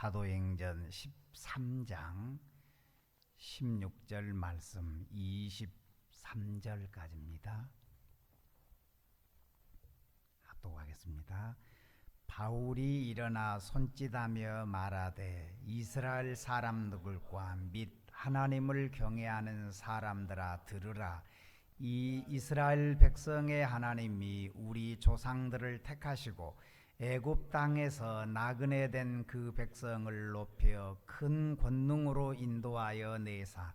사도행전 13장 16절 말씀 23절까지입니다. 합독하겠습니다. 바울이 일어나 손짓하며 말하되 이스라엘 사람들과 및 하나님을 경외하는 사람들아 들으라 이 이스라엘 백성의 하나님이 우리 조상들을 택하시고 애굽 땅에서 나그네 된 그 백성을 높여 큰 권능으로 인도하여 내사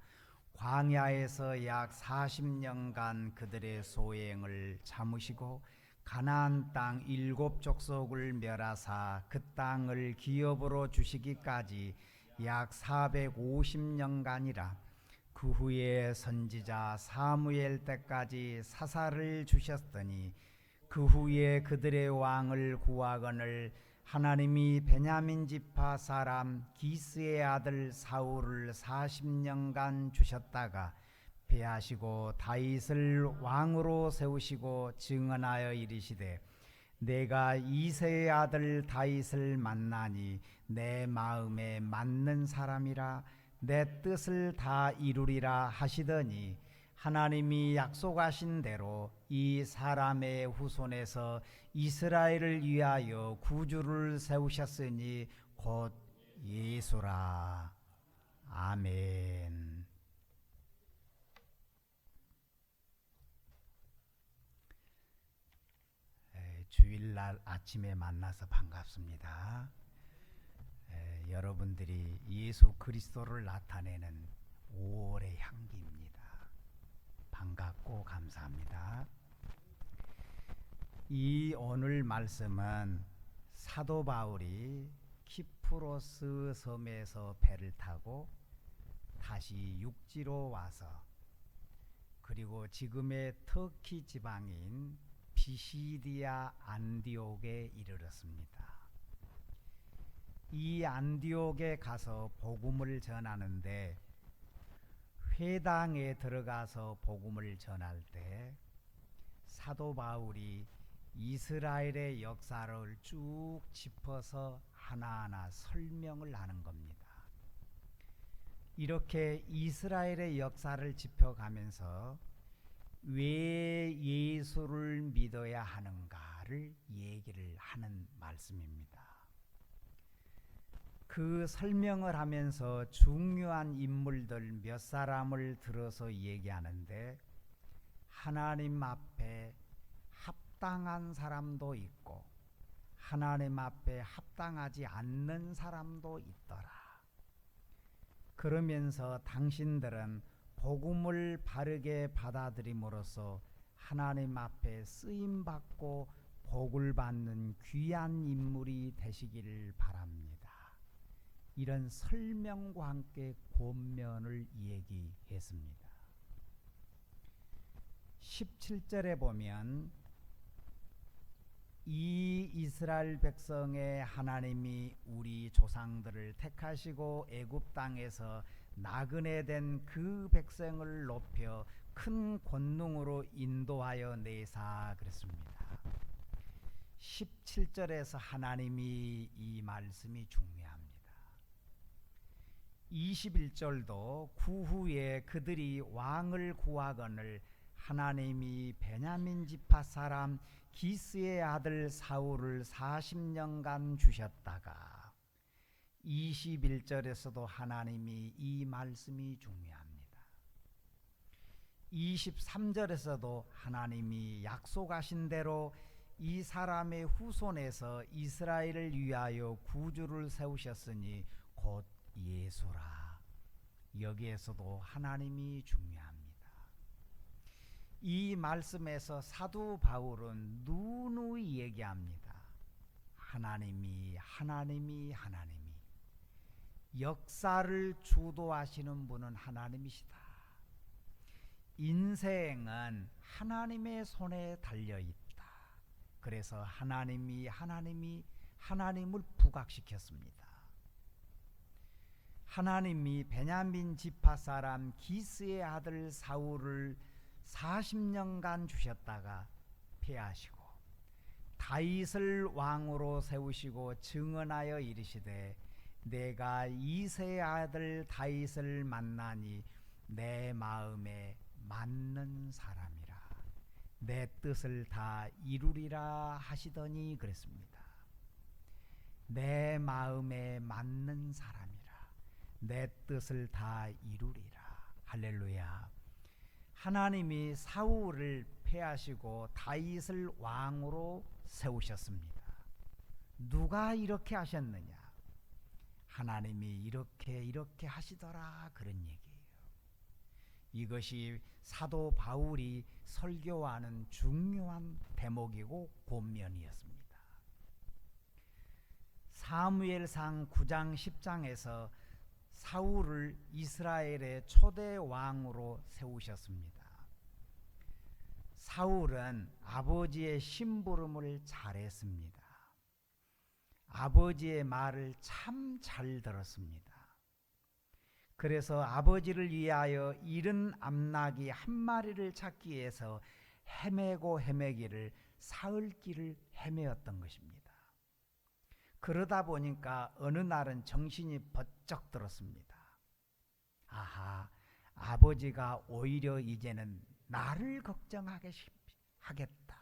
광야에서 약 40년간 그들의 소행을 참으시고 가나안 땅 일곱 족속을 멸하사 그 땅을 기업으로 주시기까지 약 450년간이라 그 후에 선지자 사무엘 때까지 사사를 주셨더니 그 후에 그들의 왕을 구하거늘 하나님이 베냐민 지파 사람 기스의 아들 사울을 40년간 주셨다가 배하시고 다윗을 왕으로 세우시고 증언하여 이르시되 내가 이세의 아들 다윗을 만나니 내 마음에 맞는 사람이라 내 뜻을 다 이루리라 하시더니 하나님이 약속하신 대로 이 사람의 후손에서 이스라엘을 위하여 구주를 세우셨으니 곧 예수라. 아멘. 에, 주일날 아침에 만나서 반갑습니다. 에, 여러분들이 예수 그리스도를 나타내는 5월의 향기입니다. 반갑고 감사합니다. 이 오늘 말씀은 사도 바울이 키프로스 섬에서 배를 타고 다시 육지로 와서 그리고 지금의 터키 지방인 비시디아 안디옥에 이르렀습니다. 이 안디옥에 가서 복음을 전하는데 회당에 들어가서 복음을 전할 때 사도 바울이 이스라엘의 역사를 쭉 짚어서 하나하나 설명을 하는 겁니다. 이렇게 이스라엘의 역사를 짚어가면서 왜 예수를 믿어야 하는가를 얘기를 하는 말씀입니다. 그 설명을 하면서 중요한 인물들 몇 사람을 들어서 얘기하는데 하나님 앞에 합당한 사람도 있고 하나님 앞에 합당하지 않는 사람도 있더라. 그러면서 당신들은 복음을 바르게 받아들임으로써 하나님 앞에 쓰임 받고 복을 받는 귀한 인물이 되시기를 바랍니다. 이런 설명과 함께 권면을 얘기했습니다. 17절에 보면 이 이스라엘 백성의 하나님이 우리 조상들을 택하시고 애굽 땅에서 나그네 된 그 백성을 높여 큰 권능으로 인도하여 내사 그랬습니다. 17절에서 하나님이 이 말씀이 중요합니다. 21절도 그 후에 그들이 왕을 구하거늘 하나님이 베냐민 지파 사람 기스의 아들 사울을 40년간 주셨다가 21절에서도 하나님이 이 말씀이 중요합니다. 23절에서도 하나님이 약속하신 대로 이 사람의 후손에서 이스라엘을 위하여 구주를 세우셨으니 곧 예수라. 여기에서도 하나님이 중요합니다. 이 말씀에서 사도 바울은 누누이 얘기합니다. 하나님이 하나님이 하나님이 역사를 주도하시는 분은 하나님이시다. 인생은 하나님의 손에 달려 있다. 그래서 하나님이 하나님이 하나님을 부각시켰습니다. 하나님이 베냐민 지파 사람 기스의 아들 사울을 40년간 주셨다가 패하시고 다윗을 왕으로 세우시고 증언하여 이르시되 내가 이세의 아들 다윗을 만나니 내 마음에 맞는 사람이라 내 뜻을 다 이루리라 하시더니 그랬습니다. 내 마음에 맞는 사람이라 내 뜻을 다 이루리라 할렐루야 하나님이 사울을 패하시고 다윗을 왕으로 세우셨습니다. 누가 이렇게 하셨느냐? 하나님이 이렇게 이렇게 하시더라 그런 얘기예요. 이것이 사도 바울이 설교하는 중요한 대목이고 본면이었습니다. 사무엘상 9장 10장에서 사울을 이스라엘의 초대 왕으로 세우셨습니다. 사울은 아버지의 심부름을 잘했습니다. 아버지의 말을 참 잘 들었습니다. 그래서 아버지를 위하여 잃은 암나귀 한 마리를 찾기 위해서 헤매고 헤매기를 사흘 길을 헤매었던 것입니다. 그러다 보니까 어느 날은 정신이 번쩍 들었습니다. 아하, 아버지가 오히려 이제는 나를 걱정하게 하겠다.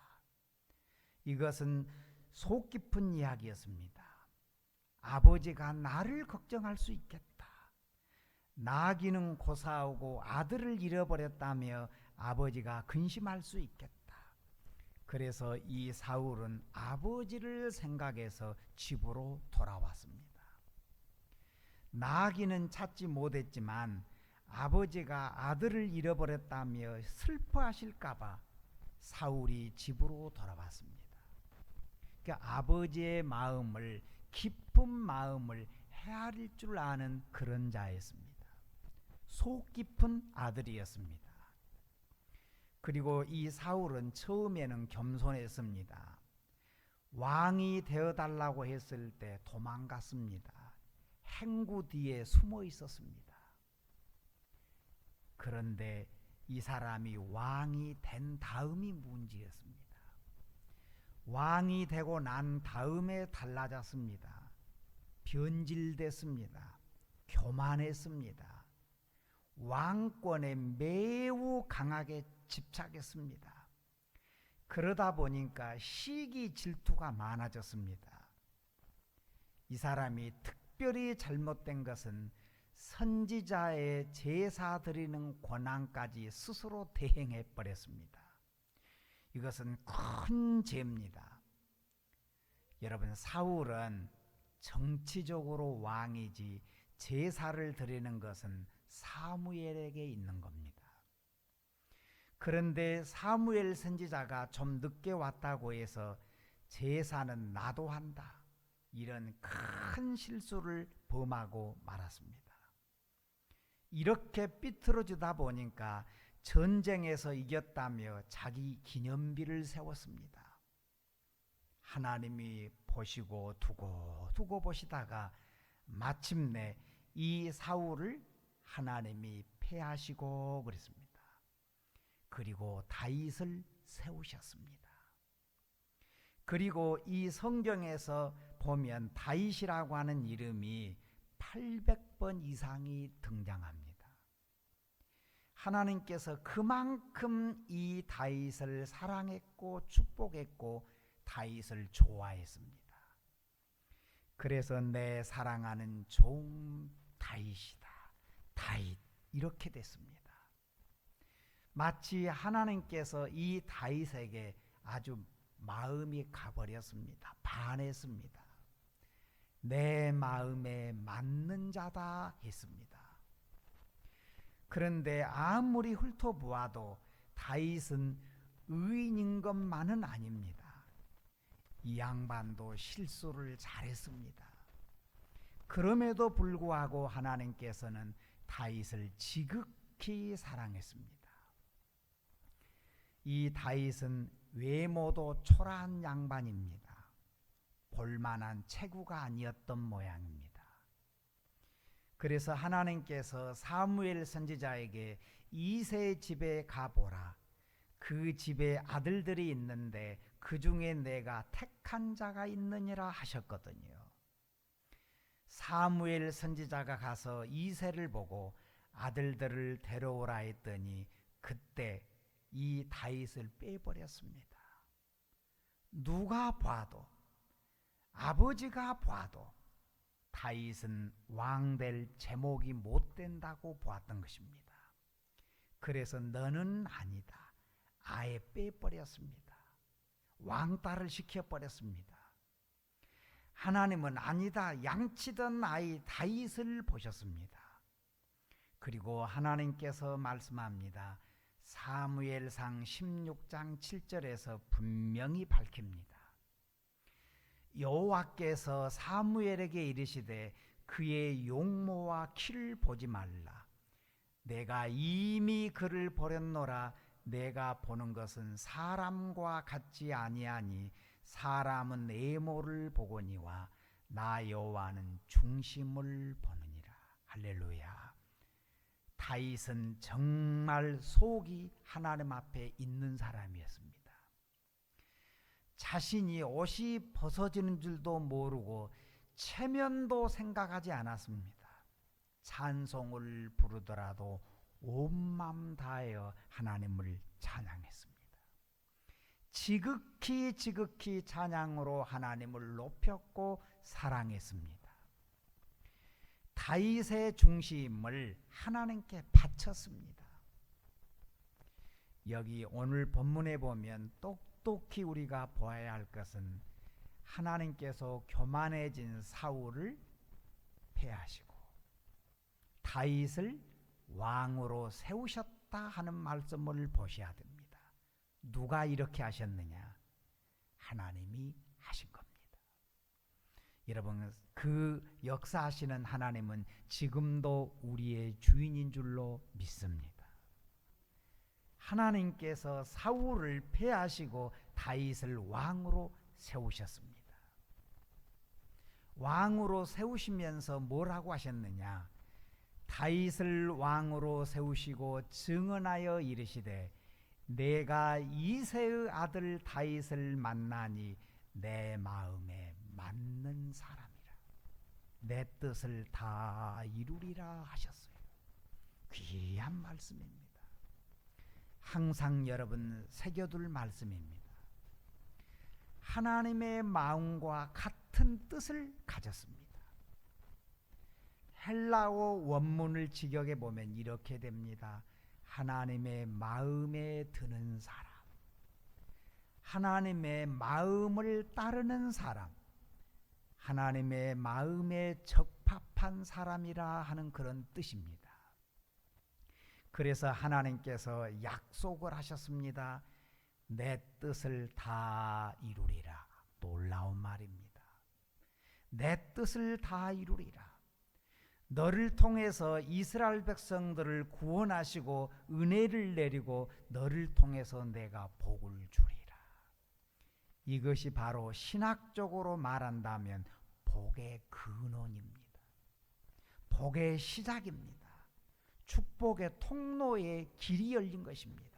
이것은 속 깊은 이야기였습니다. 아버지가 나를 걱정할 수 있겠다. 나기는 고사하고 아들을 잃어버렸다며 아버지가 근심할 수 있겠다. 그래서 이 사울은 아버지를 생각해서 집으로 돌아왔습니다. 나기는 찾지 못했지만 아버지가 아들을 잃어버렸다며 슬퍼하실까봐 사울이 집으로 돌아왔습니다. 그러니까 아버지의 마음을 깊은 마음을 헤아릴 줄 아는 그런 자였습니다. 속 깊은 아들이었습니다. 그리고 이 사울은 처음에는 겸손했습니다. 왕이 되어 달라고 했을 때 도망갔습니다. 행구 뒤에 숨어 있었습니다. 그런데 이 사람이 왕이 된 다음이 문제였습니다. 왕이 되고 난 다음에 달라졌습니다. 변질됐습니다. 교만했습니다. 왕권에 매우 강하게 집착했습니다. 그러다 보니까 시기 질투가 많아졌습니다. 이 사람이 특별히 잘못된 것은 선지자의 제사 드리는 권한까지 스스로 대행해 버렸습니다. 이것은 큰 죄입니다. 여러분 사울은 정치적으로 왕이지 제사를 드리는 것은 사무엘에게 있는 겁니다. 그런데 사무엘 선지자가 좀 늦게 왔다고 해서 제사는 나도 한다. 이런 큰 실수를 범하고 말았습니다. 이렇게 삐뚤어지다 보니까 전쟁에서 이겼다며 자기 기념비를 세웠습니다. 하나님이 보시고 두고 두고 보시다가 마침내 이 사울을 하나님이 패하시고 그랬습니다. 그리고 다윗을 세우셨습니다. 그리고 이 성경에서 보면 다윗이라고 하는 이름이 800번 이상이 등장합니다. 하나님께서 그만큼 이 다윗을 사랑했고 축복했고 다윗을 좋아했습니다. 그래서 내 사랑하는 종 다윗이다. 다윗 이렇게 됐습니다. 마치 하나님께서 이 다윗에게 아주 마음이 가버렸습니다. 반했습니다. 내 마음에 맞는 자다 했습니다. 그런데 아무리 훑어보아도 다윗은 의인인 것만은 아닙니다. 이 양반도 실수를 잘했습니다. 그럼에도 불구하고 하나님께서는 다윗을 지극히 사랑했습니다. 이 다윗은 외모도 초라한 양반입니다. 볼만한 체구가 아니었던 모양입니다. 그래서 하나님께서 사무엘 선지자에게 이세 집에 가보라. 그 집에 아들들이 있는데 그 중에 내가 택한 자가 있느니라 하셨거든요. 사무엘 선지자가 가서 이세를 보고 아들들을 데려오라 했더니 그때 이 다윗을 빼버렸습니다. 누가 봐도 아버지가 봐도 다윗은 왕 될 제목이 못 된다고 보았던 것입니다. 그래서 너는 아니다. 아예 빼버렸습니다. 왕따를 시켜버렸습니다. 하나님은 아니다. 양치던 아이 다윗을 보셨습니다. 그리고 하나님께서 말씀합니다. 사무엘상 16장 7절에서 분명히 밝힙니다. 여호와께서 사무엘에게 이르시되 그의 용모와 키를 보지 말라. 내가 이미 그를 버렸노라. 내가 보는 것은 사람과 같지 아니하니 사람은 애모를 보거니와 나 여호와는 중심을 보느니라. 할렐루야. 다윗은 정말 속이 하나님 앞에 있는 사람이었습니다. 자신이 옷이 벗어지는 줄도 모르고 체면도 생각하지 않았습니다. 찬송을 부르더라도 온맘 다하여 하나님을 찬양했습니다. 지극히 지극히 찬양으로 하나님을 높였고 사랑했습니다. 다윗의 중심을 하나님께 바쳤습니다. 여기 오늘 본문에 보면 똑똑히 우리가 보아야 할 것은 하나님께서 교만해진 사울을 패하시고 다윗을 왕으로 세우셨다 하는 말씀을 보셔야 됩니다. 누가 이렇게 하셨느냐? 하나님이 하신 겁니다. 여러분 그 역사하시는 하나님은 지금도 우리의 주인인 줄로 믿습니다. 하나님께서 사울을 패하시고 다윗을 왕으로 세우셨습니다. 왕으로 세우시면서 뭐라고 하셨느냐? 다윗을 왕으로 세우시고 증언하여 이르시되 내가 이세의 아들 다윗을 만나니 내 마음에 맞는 사람이라 내 뜻을 다 이루리라 하셨어요. 귀한 말씀입니다. 항상 여러분 새겨둘 말씀입니다. 하나님의 마음과 같은 뜻을 가졌습니다. 헬라어 원문을 직역해 보면 이렇게 됩니다. 하나님의 마음에 드는 사람, 하나님의 마음을 따르는 사람, 하나님의 마음에 적합한 사람이라 하는 그런 뜻입니다. 그래서 하나님께서 약속을 하셨습니다. 내 뜻을 다 이루리라. 놀라운 말입니다. 내 뜻을 다 이루리라. 너를 통해서 이스라엘 백성들을 구원하시고 은혜를 내리고 너를 통해서 내가 복을 주리라. 이것이 바로 신학적으로 말한다면 복의 근원입니다. 복의 시작입니다. 축복의 통로에 길이 열린 것입니다.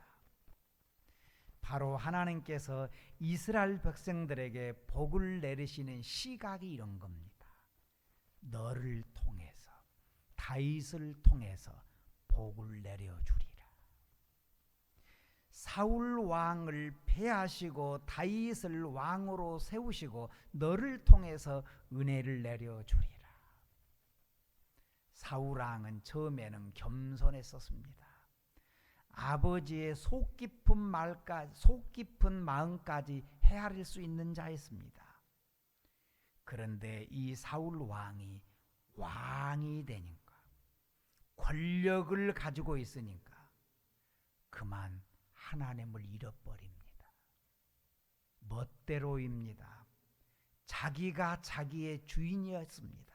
바로 하나님께서 이스라엘 백성들에게 복을 내리시는 시각이 이런 겁니다. 너를 통해서 다윗을 통해서 복을 내려 주리라. 사울 왕을 패하시고 다윗을 왕으로 세우시고 너를 통해서 은혜를 내려 주리라. 사울 왕은 처음에는 겸손했었습니다. 아버지의 속 깊은 말까지 속 깊은 마음까지 헤아릴 수 있는 자였습니다. 그런데 이 사울 왕이 왕이 되니까 권력을 가지고 있으니까 그만 하나님을 잃어버립니다. 멋대로입니다. 자기가 자기의 주인이었습니다.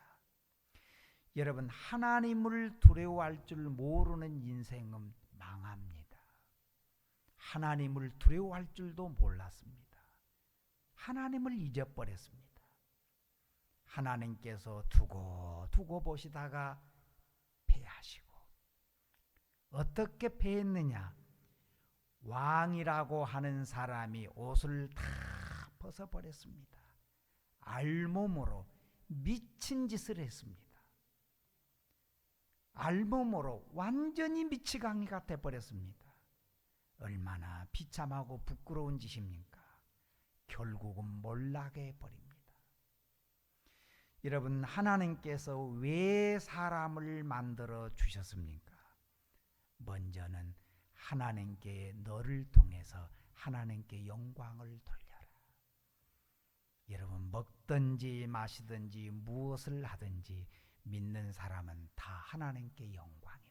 여러분 하나님을 두려워할 줄 모르는 인생은 망합니다. 하나님을 두려워할 줄도 몰랐습니다. 하나님을 잊어버렸습니다. 하나님께서 두고 두고 보시다가 패하시고 어떻게 패했느냐? 왕이라고 하는 사람이 옷을 다 벗어버렸습니다. 알몸으로 미친 짓을 했습니다. 알몸으로 완전히 미치광이가 돼버렸습니다. 얼마나 비참하고 부끄러운 짓입니까? 결국은 몰락해 버립니다. 여러분, 하나님께서 왜 사람을 만들어 주셨습니까? 먼저는 하나님께 너를 통해서 하나님께 영광을 돌려라. 여러분, 먹든지 마시든지 무엇을 하든지 믿는 사람은 다 하나님께 영광입니다.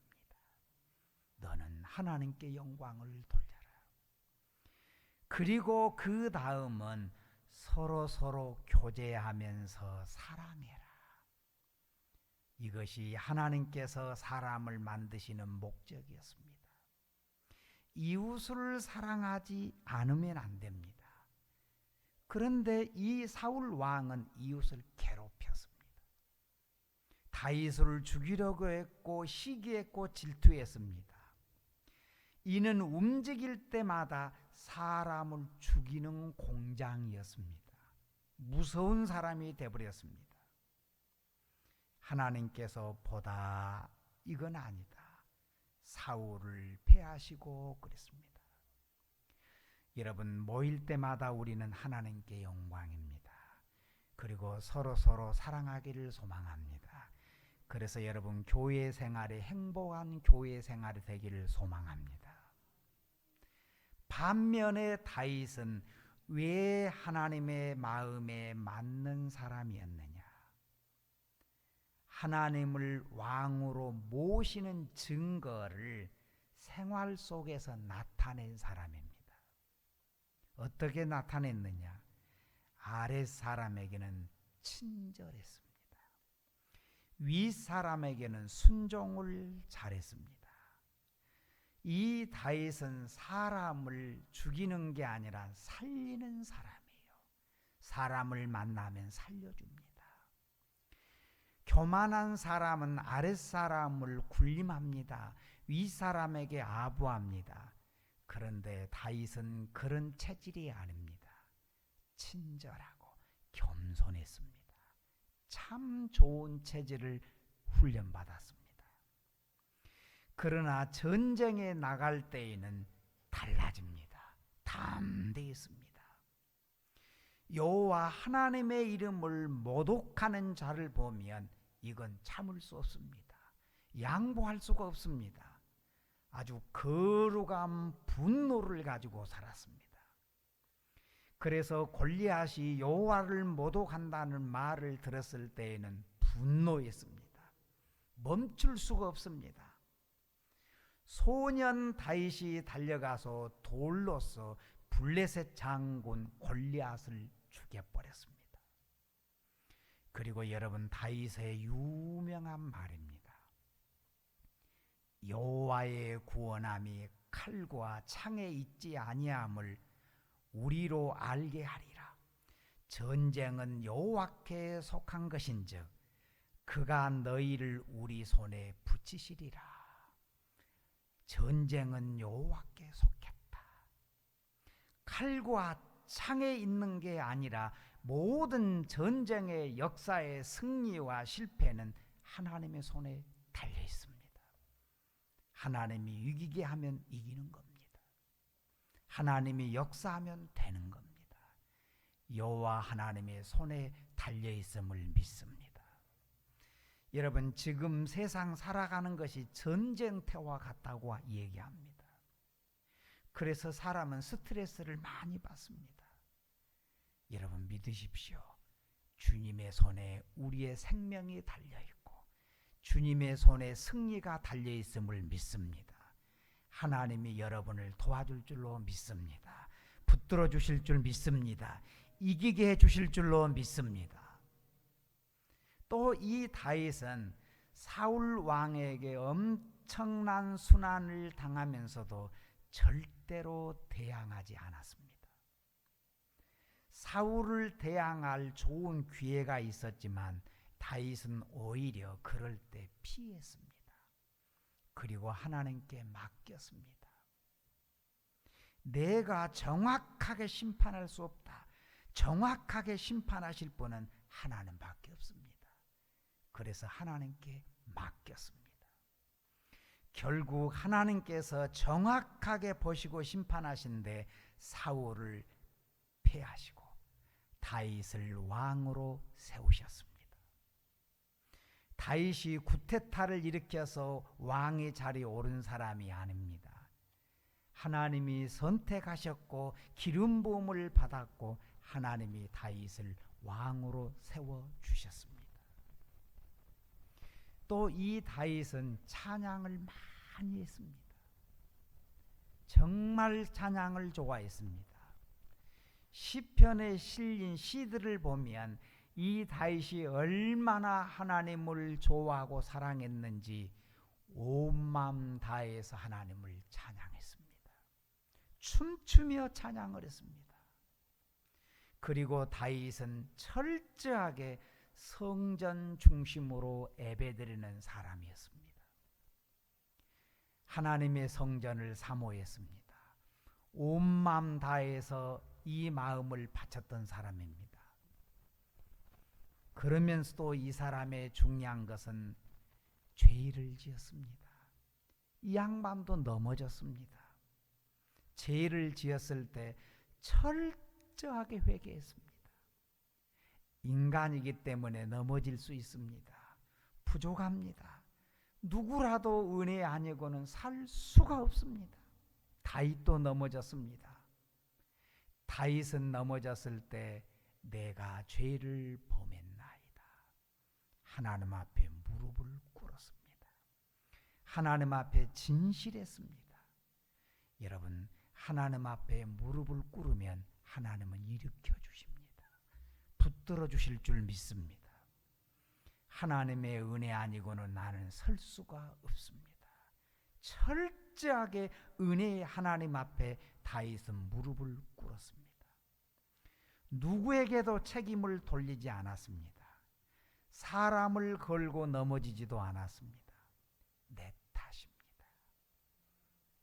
너는 하나님께 영광을 돌려라. 그리고 그 다음은 서로 서로 교제하면서 사랑해라. 이것이 하나님께서 사람을 만드시는 목적이었습니다. 이웃을 사랑하지 않으면 안 됩니다. 그런데 이 사울 왕은 이웃을 괴롭혔습니다. 다윗을 죽이려고 했고 시기했고 질투했습니다. 이는 움직일 때마다 사람을 죽이는 공장이었습니다. 무서운 사람이 되버렸습니다. 하나님께서 보다 이건 아니다. 사울을 패하시고 그랬습니다. 여러분 모일 때마다 우리는 하나님께 영광입니다. 그리고 서로 서로 사랑하기를 소망합니다. 그래서 여러분 교회 생활이 행복한 교회 생활이 되기를 소망합니다. 반면에 다윗은 왜 하나님의 마음에 맞는 사람이었느냐? 하나님을 왕으로 모시는 증거를 생활 속에서 나타낸 사람입니다. 어떻게 나타냈느냐? 아랫 사람에게는 친절했습니다. 위 사람에게는 순종을 잘했습니다. 이 다윗은 사람을 죽이는 게 아니라 살리는 사람이에요. 사람을 만나면 살려줍니다. 교만한 사람은 아랫 사람을 군림합니다. 위 사람에게 아부합니다. 그런데 다윗은 그런 체질이 아닙니다. 친절하고 겸손했습니다. 참 좋은 체질을 훈련받았습니다. 그러나 전쟁에 나갈 때에는 달라집니다. 담대했습니다. 여호와 하나님의 이름을 모독하는 자를 보면 이건 참을 수 없습니다. 양보할 수가 없습니다. 아주 거룩한 분노를 가지고 살았습니다. 그래서 골리앗이 여호와를 모독한다는 말을 들었을 때에는 분노했습니다. 멈출 수가 없습니다. 소년 다윗이 달려가서 돌로서 블레셋 장군 골리앗을 죽여버렸습니다. 그리고 여러분 다윗의 유명한 말입니다. 여호와의 구원함이 칼과 창에 있지 아니함을 우리로 알게 하리라. 전쟁은 여호와께 속한 것인즉 그가 너희를 우리 손에 붙이시리라. 전쟁은 여호와께 속했다. 칼과 창에 있는 게 아니라 모든 전쟁의 역사의 승리와 실패는 하나님의 손에 달려 있습니다. 하나님이 이기게 하면 이기는 겁니다. 하나님이 역사하면 되는 겁니다. 여호와 하나님의 손에 달려 있음을 믿습니다. 여러분 지금 세상 살아가는 것이 전쟁터와 같다고 얘기합니다. 그래서 사람은 스트레스를 많이 받습니다. 여러분 믿으십시오. 주님의 손에 우리의 생명이 달려 있고 주님의 손에 승리가 달려 있음을 믿습니다. 하나님이 여러분을 도와줄 줄로 믿습니다. 붙들어 주실 줄 믿습니다. 이기게 해 주실 줄로 믿습니다. 또 이 다윗은 사울 왕에게 엄청난 순환을 당하면서도 절대로 대항하지 않았습니다. 사울을 대항할 좋은 기회가 있었지만 다윗은 오히려 그럴 때 피했습니다. 그리고 하나님께 맡겼습니다. 내가 정확하게 심판할 수 없다. 정확하게 심판하실 분은 하나님밖에 없습니다. 그래서 하나님께 맡겼습니다. 결국 하나님께서 정확하게 보시고 심판하신데 사울을 패하시고 다윗을 왕으로 세우셨습니다. 다윗이 구테타를 일으켜서 왕의 자리에 오른 사람이 아닙니다. 하나님이 선택하셨고 기름 부음을 받았고 하나님이 다윗을 왕으로 세워 주셨습니다. 또 이 다윗은 찬양을 많이 했습니다. 정말 찬양을 좋아했습니다. 시편에 실린 시들을 보면 이 다윗이 얼마나 하나님을 좋아하고 사랑했는지 온 마음 다해서 하나님을 찬양했습니다. 춤추며 찬양을 했습니다. 그리고 다윗은 철저하게 성전 중심으로 예배드리는 사람이었습니다. 하나님의 성전을 사모했습니다. 온 마음 다해서 이 마음을 바쳤던 사람입니다. 그러면서도 이 사람의 중요한 것은 죄를 지었습니다. 이 양반도 넘어졌습니다. 죄를 지었을 때 철저하게 회개했습니다. 인간이기 때문에 넘어질 수 있습니다. 부족합니다. 누구라도 은혜 아니고는 살 수가 없습니다. 다윗도 넘어졌습니다. 다윗은 넘어졌을 때 내가 죄를 범했나이다. 하나님 앞에 무릎을 꿇었습니다. 하나님 앞에 진실했습니다. 여러분 하나님 앞에 무릎을 꿇으면 하나님은 일으켜 주십니다. 붙들어 주실 줄 믿습니다. 하나님의 은혜 아니고는 나는 설 수가 없습니다. 철저하게 은혜의 하나님 앞에 다윗은 무릎을 꿇었습니다. 누구에게도 책임을 돌리지 않았습니다. 사람을 걸고 넘어지지도 않았습니다. 내 탓입니다.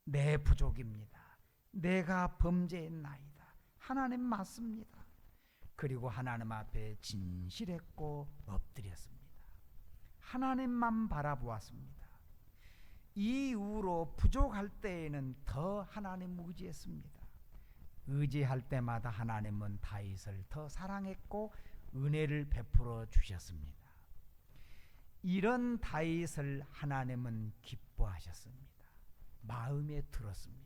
내 부족입니다. 내가 범죄했나이다. 하나님 맞습니다. 그리고 하나님 앞에 진실했고 엎드렸습니다. 하나님만 바라보았습니다. 이 이후로 부족할 때에는 더 하나님 의지했습니다. 의지할 때마다 하나님은 다윗을 더 사랑했고 은혜를 베풀어 주셨습니다. 이런 다윗을 하나님은 기뻐하셨습니다. 마음에 들었습니다.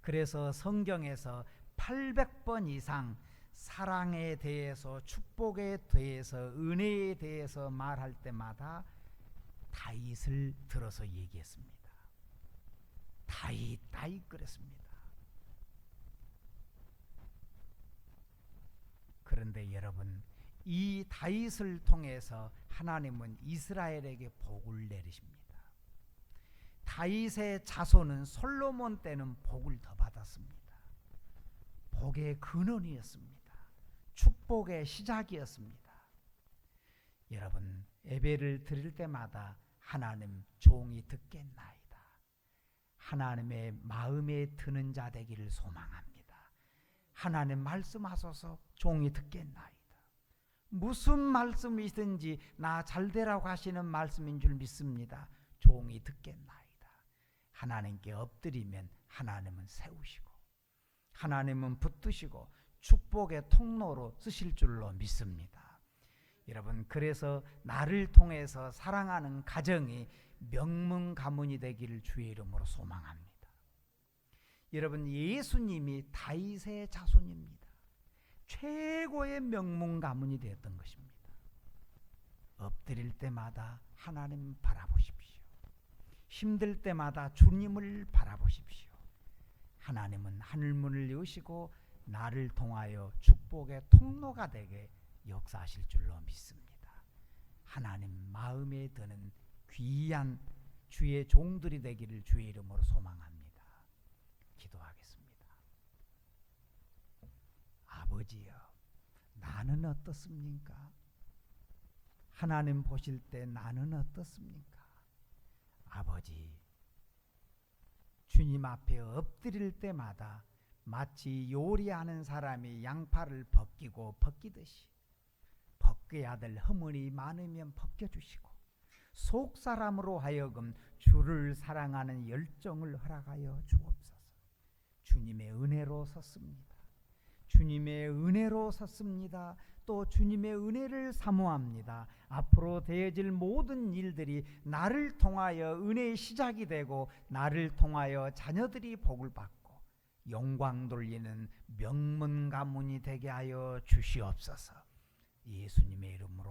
그래서 성경에서 800번 이상 사랑에 대해서 축복에 대해서 은혜에 대해서 말할 때마다 다윗을 들어서 얘기했습니다. 다윗 다윗 그랬습니다. 그런데 여러분 이 다윗을 통해서 하나님은 이스라엘에게 복을 내리십니다. 다윗의 자손은 솔로몬 때는 복을 더 받았습니다. 복의 근원이었습니다. 축복의 시작이었습니다. 여러분 예배를 드릴 때마다 하나님 종이 듣겠나이다. 하나님의 마음에 드는 자 되기를 소망합니다. 하나님 말씀하소서 종이 듣겠나이다. 무슨 말씀이든지 나 잘되라고 하시는 말씀인 줄 믿습니다. 종이 듣겠나이다. 하나님께 엎드리면 하나님은 세우시고 하나님은 붙드시고 축복의 통로로 쓰실 줄로 믿습니다. 여러분 그래서 나를 통해서 사랑하는 가정이 명문 가문이 되기를 주의 이름으로 소망합니다. 여러분 예수님이 다윗의 자손입니다. 최고의 명문 가문이 되었던 것입니다. 엎드릴 때마다 하나님 바라보십시오. 힘들 때마다 주님을 바라보십시오. 하나님은 하늘문을 여시고 나를 통하여 축복의 통로가 되게 역사하실 줄로 믿습니다. 하나님 마음에 드는 귀한 주의 종들이 되기를 주의 이름으로 소망합니다. 기도하겠습니다. 아버지여, 나는 어떻습니까? 하나님 보실 때 나는 어떻습니까? 아버지, 주님 앞에 엎드릴 때마다 마치 요리하는 사람이 양파를 벗기고 벗기듯이 벗겨야 될 허물이 많으면 벗겨주시고 속 사람으로 하여금 주를 사랑하는 열정을 허락하여 주옵소서. 주님의 은혜로 섰습니다. 주님의 은혜로 섰습니다. 또 주님의 은혜를 사모합니다. 앞으로 되어질 모든 일들이 나를 통하여 은혜의 시작이 되고 나를 통하여 자녀들이 복을 받고 영광 돌리는 명문 가문이 되게 하여 주시옵소서. 예수님의 이름으로